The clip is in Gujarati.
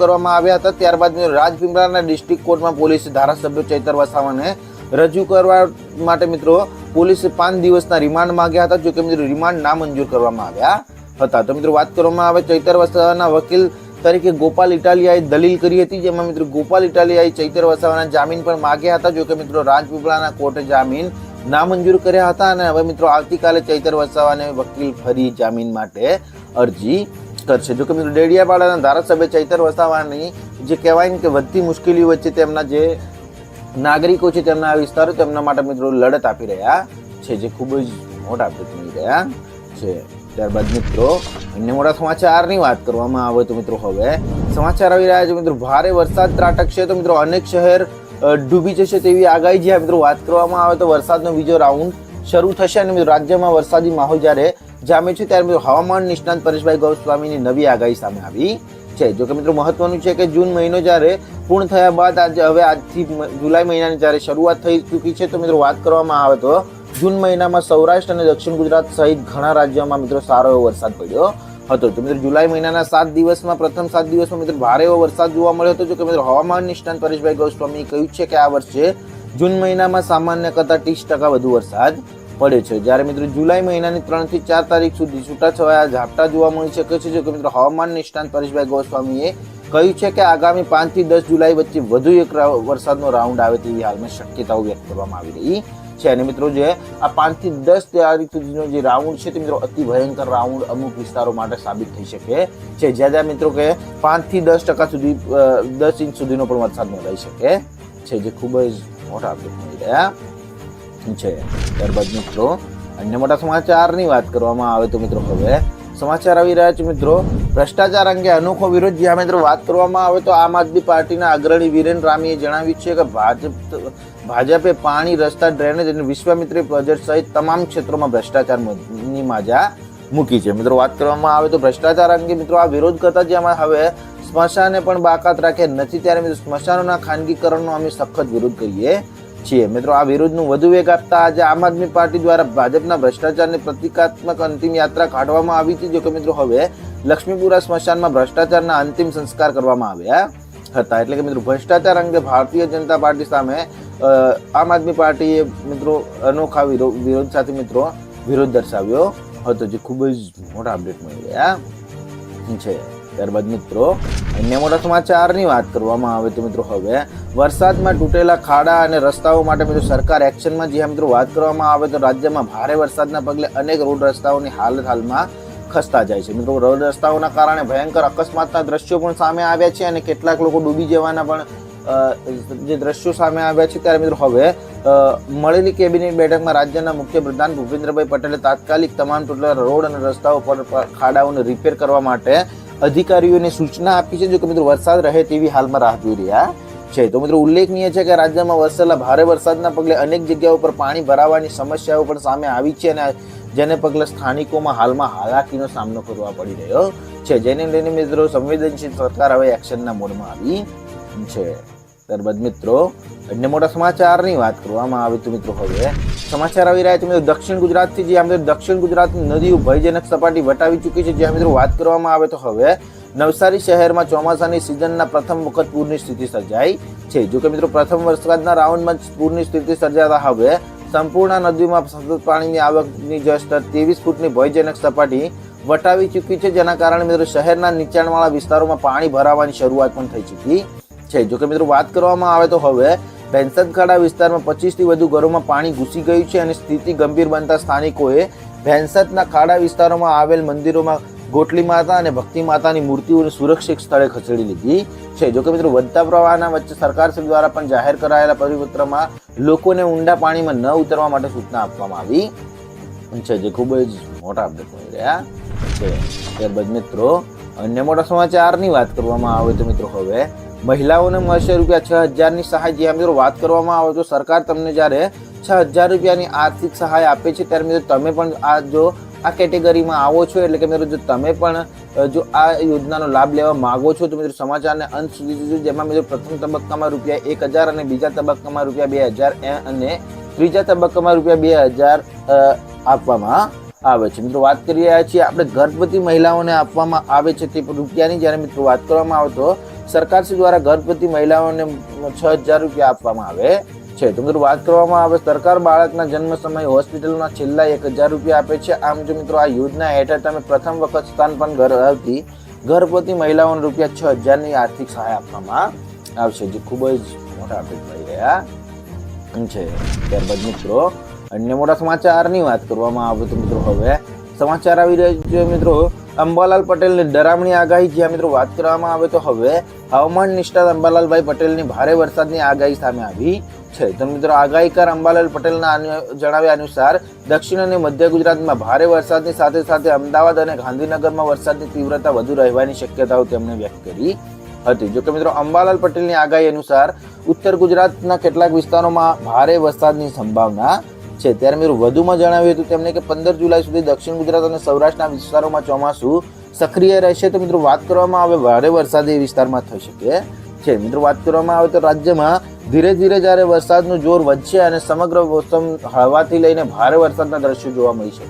કરવામાં આવ્યા હતા. ત્યારબાદ રાજપીપળાના ડિસ્ટ્રિક્ટ કોર્ટમાં પોલીસે ધારાસભ્ય ચૈતર વસાવાને રજૂ કરવા માટે મિત્રો પોલીસે પાંચ દિવસના રિમાન્ડ માંગ્યા હતા, જોકે મિત્રો રિમાન્ડ નામંજૂર કરવામાં આવ્યા હતા. તો મિત્રો વાત કરવામાં આવે ચૈતર વસાવાના વકીલ તરીકે ગોપાલ ઇટાલિયાએ દલીલ કરી હતી, જેમાં મિત્રો ગોપાલ ઇટાલિયાએ ચૈતર વસાવાના જામીન પણ માંગ્યા હતા, જોકે મિત્રો રાજપીપળાના કોર્ટે જામીન નામંજૂર કર્યા હતા અને હવે મિત્રો આવતીકાલે ચૈતર વસાવાને વકીલ ફરી જામીન માટે અરજી કરશે જોકે મિત્રો ડેડિયાપાડાના ધારાસભ્ય ચૈતર વસાવાની જે કહેવાય ને કે વધતી મુશ્કેલીઓ વચ્ચે તેમના જે નાગરિકો છે તેમના આ વિસ્તારો, તેમના માટે મિત્રો લડત આપી રહ્યા છે, જે ખૂબ જ મોટા મળી રહ્યા છે. ત્યારબાદ મિત્રો અન્ય મોટા સમાચારની વાત કરવામાં આવે તો મિત્રો હવે સમાચાર આવી રહ્યા છે. મિત્રો, ભારે વરસાદ ત્રાટકશે તો મિત્રો અનેક શહેર ડૂબી જશે તેવી આગાહી. જ્યાં મિત્રો વાત કરવામાં આવે તો વરસાદનો બીજો રાઉન્ડ શરૂ થશે અને મિત્રો રાજ્યમાં વરસાદી માહોલ જ્યારે જામે છે ત્યારે મિત્રો હવામાન નિષ્ણાંત પરેશભાઈ ગૌસ્વામીની નવી આગાહી સામે આવી છે. જોકે મિત્રો મહત્વનું છે કે જૂન મહિનો જ્યારે પૂર્ણ થયા બાદ આજે હવે આજથી જુલાઈ મહિનાની જ્યારે શરૂઆત થઈ ચૂકી છે, તો મિત્રો વાત કરવામાં આવે તો જૂન મહિનામાં સૌરાષ્ટ્ર અને દક્ષિણ ગુજરાત સહિત ઘણા રાજ્યોમાં મિત્રો સારો એવો વરસાદ પડ્યો હતો. તો મિત્રો જુલાઈ મહિનાના સાત દિવસમાં, પ્રથમ સાત દિવસમાં મિત્રો ભારે એવો વરસાદ જોવા મળ્યો હતો. જો કે મિત્રો હવામાન નિષ્ણાંત પરેશભાઈ ગૌસ્વામીએ કહ્યું છે કે આ વર્ષે જૂન મહિનામાં સામાન્ય કરતાં ત્રીસ ટકા વધુ વરસાદ પડે છે. જ્યારે મિત્રો જુલાઈ મહિનાની ત્રણથી ચાર તારીખ સુધી છૂટાછવાયા ઝાપટા જોવા મળી શકે છે. જો કે મિત્રો હવામાન નિષ્ણાંત પરેશભાઈ ગોસ્વામીએ કહ્યું છે કે આગામી પાંચથી દસ જુલાઈ વચ્ચે વધુ એક વરસાદનો રાઉન્ડ આવે તેવી હાલમાં શક્યતાઓ વ્યક્ત કરવામાં આવી રહી છે. અને મિત્રો જે આ પાંચથી દસ તારીખ સુધીનો જે રાઉન્ડ છે તે મિત્રો અતિ ભયંકર રાઉન્ડ અમુક વિસ્તારો માટે સાબિત થઈ શકે છે. જ્યાં જ્યાં મિત્રો કે પાંચથી દસ ટકા સુધી દસ ઇંચ સુધીનો પણ વરસાદ નોંધાઈ શકે છે. જે ખૂબ જ મોટા અપડેટ રહ્યા છે. ત્યારબાદ મિત્રો, અન્ય મોટા સમાચારની વાત કરવામાં આવે તો મિત્રો હવે સમાચાર આવી રહ્યા છે મિત્રો. ભ્રષ્ટાચાર અંગે અનોખો વિરોધ જ્યાં મિત્રો વાત કરવામાં આવે તો આમ આદમી પાર્ટીના અગ્રણી વિરેન રામીએ જણાવ્યું છે કે ભાજપ, ભાજપે પાણી, રસ્તા, ડ્રેનેજ અને વિશ્વામિત્રી પ્રોજેક્ટ સહિત તમામ ક્ષેત્રોમાં ભ્રષ્ટાચારની માજા મૂકી છે. મિત્રો, વાત કરવામાં આવે તો ભ્રષ્ટાચાર અંગે મિત્રો આ વિરોધ કરતા જેમાં હવે સ્મશાને પણ બાકાત રાખે નથી. ત્યારે મિત્રો સ્મશાનોના ખાનગીકરણનો અમે સખત વિરોધ કરીએ છીએ. મિત્રો, આ વિરોધનું વધુ વેગ આપતા આજે આમ આદમી પાર્ટી દ્વારા ભાજપના ભ્રષ્ટાચારની પ્રતિકાત્મક અંતિમ યાત્રા કાઢવામાં આવી હતી. જો કે મિત્રો, હવે લક્ષ્મીપુરા સ્મશાનમાં ભ્રષ્ટાચારના અંતિમ સંસ્કાર કરવામાં આવ્યા હતા. એટલે કે મિત્રો, ભ્રષ્ટાચાર અંગે ભારતીય જનતા પાર્ટી સામે આમ આદમી પાર્ટીએ મિત્રો, અનોખા વિરો- વિરોધ સાથે મિત્રો, વિરોધ દર્શાવ્યો હતો, જે ખૂબ જ મોટા અપડેટ મળી રહ્યા છે. ત્યારબાદ મિત્રો, અન્ય મોટા સમાચારની વાત કરવામાં આવે તો મિત્રો હવે, વરસાદમાં તૂટેલા ખાડા અને રસ્તાઓ માટે મિત્રો સરકાર એક્શનમાં જ્યાં મિત્રો વાત કરવામાં આવે તો રાજ્યમાં ભારે વરસાદના પગલે અનેક રોડ રસ્તાઓની હાલત હાલમાં ખસતા જાય છે. મિત્રો, રોડ રસ્તાઓના કારણે ભયંકર અકસ્માતના દ્રશ્યો પણ સામે આવ્યા છે અને કેટલાક લોકો ડૂબી જવાના પણ જે દ્રશ્યો સામે આવ્યા છે ત્યારે મિત્રો હવે મળેલી કેબિનેટ બેઠકમાં રાજ્યના મુખ્ય પ્રધાન ભૂપેન્દ્રભાઈ પટેલે તાત્કાલિક તમામ તૂટેલા રોડ અને રસ્તાઓ પર ખાડાઓને રિપેર કરવા માટે અધિકારીઓને સૂચના આપી છે. જો કે મિત્રો વરસાદ રહે તેવી હાલમાં રાહ જોઈ રહ્યા છે. તો મિત્રો ઉલ્લેખનીય છે કે રાજ્યમાં વરસેલા ભારે વરસાદના પગલે અનેક જગ્યાઓ પર પાણી ભરાવાની સમસ્યાઓ પણ સામે આવી છે અને જેને પગલે સ્થાનિકોમાં હાલમાં હાલાકીનો સામનો કરવા પડી રહ્યો છે. જેને લઈને મિત્રો સંવેદનશીલ સરકાર હવે એક્શનના મોડમાં આવી છે. ત્યારબાદ મિત્રો અન્ય મોટા સમાચારની વાત કરવામાં આવે તો મિત્રો હવે સમાચાર આવી રહ્યા છે. મિત્રો, દક્ષિણ ગુજરાતથી જે મિત્રો દક્ષિણ ગુજરાતની નદીઓ ભયજનક સપાટી વટાવી ચૂકી છે, જ્યાં મિત્રો વાત કરવામાં આવે તો હવે નવસારી શહેરમાં ચોમાસાની સિઝનના પ્રથમ વખત પૂરની સ્થિતિ સર્જાઈ છે. જોકે મિત્રો, પ્રથમ વરસાદના રાઉન્ડમાં પૂરની સ્થિતિ સર્જાતા હવે સંપૂર્ણ નદીમાં સતત પાણીની આવકની જે સ્તર ત્રેવીસ ફૂટની ભયજનક સપાટી વટાવી ચૂકી છે, જેના કારણે મિત્રો શહેરના નીચાણવાળા વિસ્તારોમાં પાણી ભરાવાની શરૂઆત પણ થઈ ચૂકી છે. જોકે મિત્રો, વાત કરવામાં આવે તો હવે ભેંસતખાડા વિસ્તારમાં પચીસથી વધુ ઘરોમાં પાણી ઘૂસી ગયું છે અને સ્થિતિ ગંભીર બનતા સ્થાનિકોએ ભેંસતના ખાડા વિસ્તારોમાં આવેલ મંદિરોમાં ગોટલી માતા અને ભક્તિ માતાની મૂર્તિઓને સુરક્ષિત સ્થળે ખસેડી લીધી છે. જોકે મિત્રો, વધતા પ્રવાહના વચ્ચે સરકાર શ્રી દ્વારા પણ જાહેર કરાયેલા પરિપત્રમાં લોકોને ઊંડા પાણીમાં ન ઉતરવા માટે સૂચના આપવામાં આવી છે જે ખૂબ જ મોટા અપડેટ મળી રહ્યા છે. ત્યારબાદ મિત્રો, અન્ય મોટા સમાચારની વાત કરવામાં આવે તો મિત્રો, હવે મહિલાઓને મળશે રૂપિયા છ હજારની સહાય. જ્યાં મિત્રો, વાત કરવામાં આવે તો સરકાર તમને જ્યારે છ હજાર રૂપિયાની આર્થિક સહાય આપે છે, ત્યારે મિત્રો તમે પણ આ જો આ કેટેગરીમાં આવો છો, એટલે કે મિત્રો જો તમે પણ જો આ યોજનાનો લાભ લેવા માંગો છો, તો મિત્રો સમાચારને અંત સુધી જોજો, જેમાં મિત્રો પ્રથમ તબક્કામાં રૂપિયા એક હજાર અને બીજા તબક્કામાં રૂપિયા બે હજાર અને ત્રીજા તબક્કામાં રૂપિયા બે હજાર આપવામાં આવે છે. મિત્રો વાત કરી રહ્યા છીએ, આપણે ગર્ભવતી મહિલાઓને આપવામાં આવે છે તે રૂપિયાની. જ્યારે મિત્રો વાત કરવામાં આવે તો સરકારશ્રી દ્વારા ગર્ભવતી મહિલાઓને છ હજાર રૂપિયા આપવામાં આવે છે. તો મિત્રો વાત કરવામાં આવે, સરકાર બાળકના જન્મ સમયે હોસ્પિટલમાં છેલ્લા એક હજાર રૂપિયા આપે છે. આમ જો મિત્રો આ યોજના હેઠળ તમે પ્રથમ વખત સ્થાન પણ ધરાવતી ગર્ભવતી મહિલાઓને રૂપિયા છ હજારની આર્થિક સહાય આપવામાં આવશે. જે ખૂબ જ મોટા અપડેટ મળી રહ્યા છે. ત્યારબાદ મિત્રો, અન્ય મોટા સમાચારની વાત કરવામાં આવે તો મિત્રો હવે સમાચાર આવી રહ્યા છે. મિત્રો અંબાલાલ પટેલની ડરામણી આગાહી જ્યાં મિત્રો, વાત કરવામાં આવે તો હવે હવામાન નિષ્ણાત અંબાલાલભાઈ પટેલની ભારે વરસાદની આગાહી સામે આવી છે. તો મિત્રો, આગાહીકાર અંબાલાલ પટેલના જણાવ્યા અનુસાર, દક્ષિણ અને મધ્ય ગુજરાતમાં ભારે વરસાદની સાથે સાથે અમદાવાદ અને ગાંધીનગરમાં વરસાદની તીવ્રતા વધુ રહેવાની શક્યતાઓ તેમણે વ્યક્ત કરી હતી. જોકે મિત્રો, અંબાલાલ પટેલની આગાહી અનુસાર, ઉત્તર ગુજરાતના કેટલાક વિસ્તારોમાં ભારે વરસાદની સંભાવના છે. ત્યારે મેં વધુમાં જણાવ્યું હતું તેમને કે પંદર જુલાઈ સુધી દક્ષિણ ગુજરાત અને સૌરાષ્ટ્રના વિસ્તારોમાં ચોમાસું સક્રિય રહેશે. તો મિત્રો, વાત કરવામાં આવે ભારે વરસાદ એ વિસ્તારમાં થઈ શકે છે. મિત્રો, વાત કરવામાં આવે તો રાજ્યમાં ધીરે ધીરે જ્યારે વરસાદનું જોર વધશે અને સમગ્ર મોસમ હળવાથી લઈને ભારે વરસાદના દ્રશ્યો જોવા મળી શકે